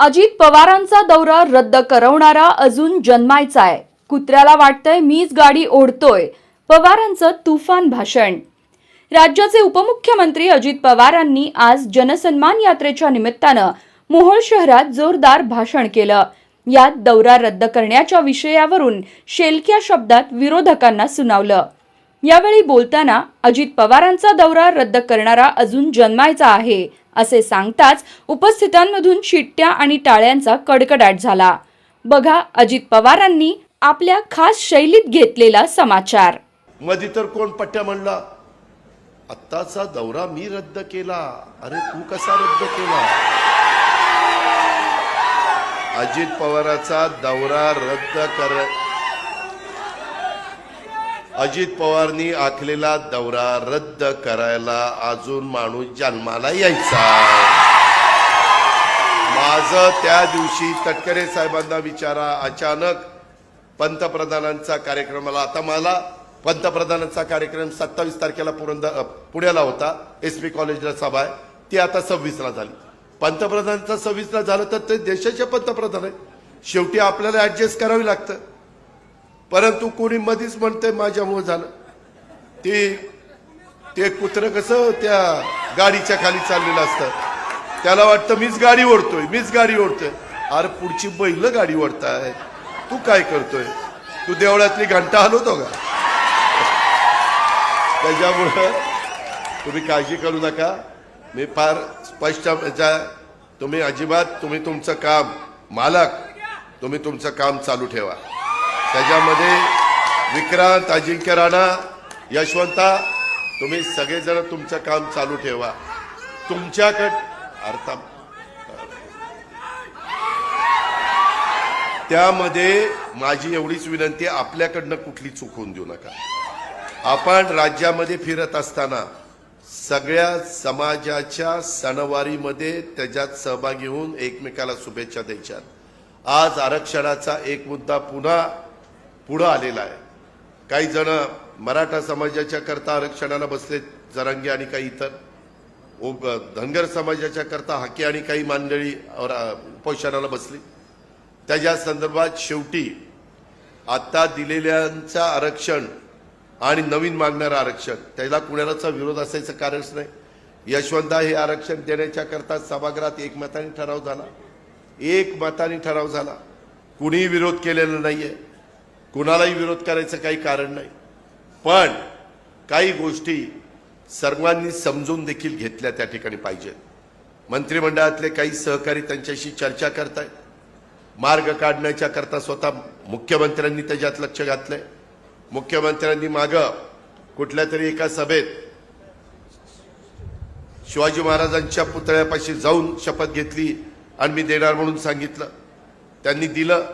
अजित पवारांचा दौरा रद्द करवणारा अजून जन्मायचा आहे. कुत्र्याला वाटतंय मीच गाडी ओढतोय. पवारांचं तुफान भाषण. राज्याचे उपमुख्यमंत्री अजित पवारांनी आज जनसन्मान यात्रेच्या निमित्तानं मोहोळ शहरात जोरदार भाषण केलं. यात दौरा रद्द करण्याच्या विषयावरून शेलक्या शब्दात विरोधकांना सुनावलं. यावेळी बोलताना अजित पवारांचा दौरा रद्द करणारा अजून जन्मायचा आहे असे सांगताच उपस्थितांमधून शिट्ट्या आणि टाळ्यांचा कडकडाट झाला. बघा अजित पवारांनी आपल्या खास शैलीत घेतलेला समाचार. मधी तर कोण पट्ट्या म्हणला? आत्ताचा दौरा मी रद्द केला. अरे तू कसा रद्द केला? अजित पवाराचा दौरा रद्द कर अजित पवारनी आखलेला दौरा रद्द करायला अजून माणूस जन्माला यायचा. माझं त्या दिवशी तटकरे साहेबांना विचारा अचानक पंतप्रधानांचा कार्यक्रमाला आता मला पंतप्रधानांचा कार्यक्रम सत्तावीस तारखेला पुरंदर पुण्याला होता. एस पी कॉलेजला सभा आहे. ती आता सव्वीसला झाली. पंतप्रधानांचा सव्वीसला झालं तर ते देशाचे पंतप्रधान आहे शेवटी आपल्याला ऍडजस्ट करावी लागतं. परंतु कोणी मधीच म्हणतंय माझ्यामुळे झालं. ते ते कुत्रं कसं त्या गाडीच्या खाली चाललेलं असतं. त्याला वाटतं मीच गाडी ओढतोय मीच गाडी ओढतोय. अरे पुढची बैल गाडी ओढताय. तू काय करतोय? तू देवळातली घंटा हलवतो का? त्याच्यामुळं तुम्ही काळजी करू नका. मी फार स्पष्ट तुम्ही अजिबात तुम्ही तुमचं काम मालक तुम्ही तुमचं काम चालू ठेवा. त्याच्यामध्ये विक्रांत अजिंक्य राणा यशवंता तुम्ही सगळेजण तुमचं काम चालू ठेवा. तुमच्याकड अर्थ त्यामध्ये माझी एवढीच विनंती आपल्याकडनं कुठली चूक होऊन देऊ नका. आपण राज्यामध्ये फिरत असताना सगळ्या समाजाच्या सणवारीमध्ये त्याच्यात सहभागी होऊन एकमेकाला शुभेच्छा द्यायच्यात. आज आरक्षणाचा एक मुद्दा पुन्हा पुढं आलेला आहे. काही जण मराठा समाजाच्या करता आरक्षणाला बसले जरांगे आणि काही इतर. धनगर समाजाच्या करता हाके आणि काही मंडळी उपोषणाला बसली. त्याच्या संदर्भात शेवटी आता दिलेल्यांचं आरक्षण आणि नवीन मागणारं आरक्षण त्याला कुणालाचा विरोध असायचं कारणच नाही. यशवंता हे आरक्षण देण्याच्या करता सभागृहात एकमताने ठराव झाला. एक मताने ठराव झाला. कुणीही विरोध केलेला नाहीये. कुणालाही विरोध करायचं काही कारण नाही. पण काही गोष्टी सर्वांनी समजून देखील घेतल्या त्या ठिकाणी पाहिजेत. मंत्रिमंडळातले काही सहकारी त्यांच्याशी चर्चा करतायत. मार्ग काढण्याच्या करता स्वतः मुख्यमंत्र्यांनी त्याच्यात लक्ष घातलंय. मुख्यमंत्र्यांनी माग कुठल्या तरी एका सभेत शिवाजी महाराजांच्या पुतळ्यापाशी जाऊन शपथ घेतली आणि मी देणार म्हणून सांगितलं. त्यांनी दिलं.